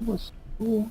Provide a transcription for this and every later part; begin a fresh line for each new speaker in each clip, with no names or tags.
뭐, 뭐.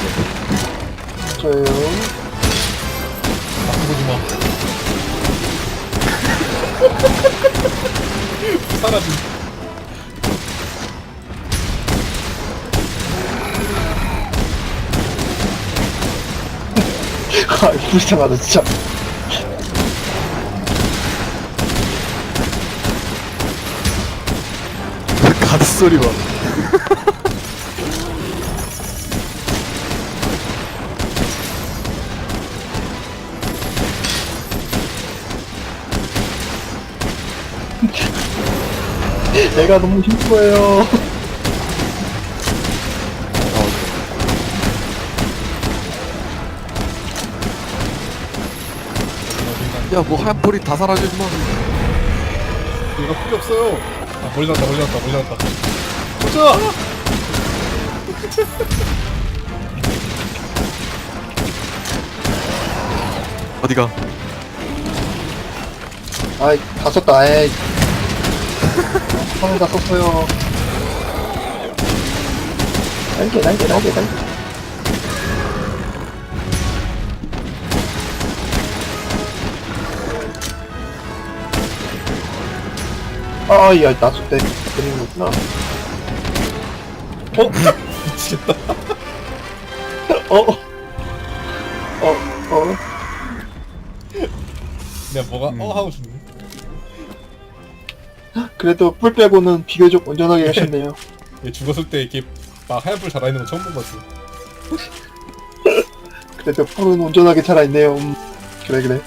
마 사라진
아, 불쌍하다, 진짜.
가드 소리 봐.
내가 너무 힘들어요.
야, 뭐 하얀 볼이 다 사라지지 마.
이거 필요 없어요 아 멀리 났다 멀리 났다 멀리 났다 보자
어디가?
아이, 다 썼다, 에이. 하나 다 썼어요. 날개, 날개, 날개, 날개. 아, 야, 나도 때 그리는 거구나.
어? 미치겠다
어, 어, 어, 어.
내가 뭐가
음.
어 하고 죽네
그래도 뿔 빼고는 비교적 온전하게 하셨네요.
얘 죽었을 때 이렇게 막 하얀 불 살아있는 거 처음 본 것 같아
그래도 뿔은 온전하게 살아있네요. 음, 그래, 그래.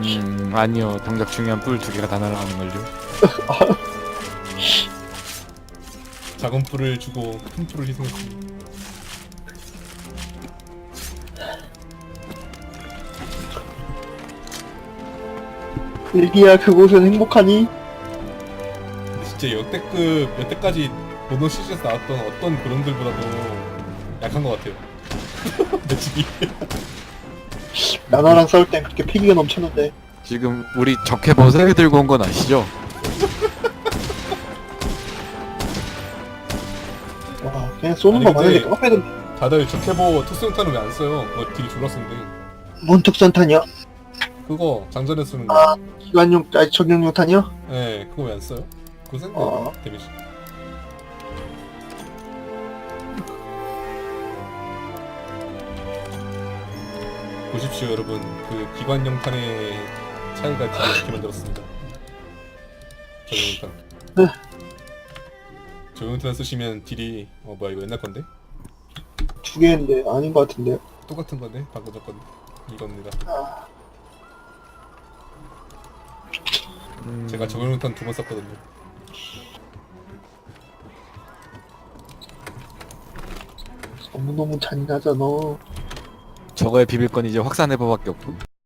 음, 아니요. 정작 중요한 뿔 두 개가 다 날아가는 걸요.
작은 불을 주고 큰 불을 희생했지
일기야, 그곳은 행복하니?
진짜 역대급 여태까지 모노 시즌에서 나왔던 어떤 그런들보다도 약한 것 같아요 매치기
나나랑 싸울 땐 그렇게 패기가 넘쳤는데.
지금 우리 적해 버세 들고 온 건 아시죠?
와, 그냥 쏘는
아니,
거
근데-
많은데 까패는
다들 적해보 특수형탄은 왜안 써요? 뭐 딜이 졸라 쓴데
뭔 특산탄이야?
그거 장전에 쓰는
아.
거
기관용, 아니, 적용용 탄이요?
네, 그거 왜 안 써요? 센데
어.
데미지 보십시오 여러분 그 기관용 탄의 차이가 되게 이렇게 만들었습니다 저용탄
네.
저용탄 쓰시면 딜이 어 뭐야 이거 옛날 건데?
두 개인데, 아닌 것 같은데요?
똑같은 건데? 방금 전 건데 이겁니다
아,
음,
제가 저용탄 두 번 썼거든요
너무너무 잔인하잖아.
저거의 비빌 건 이제 확산해봐밖에 없고.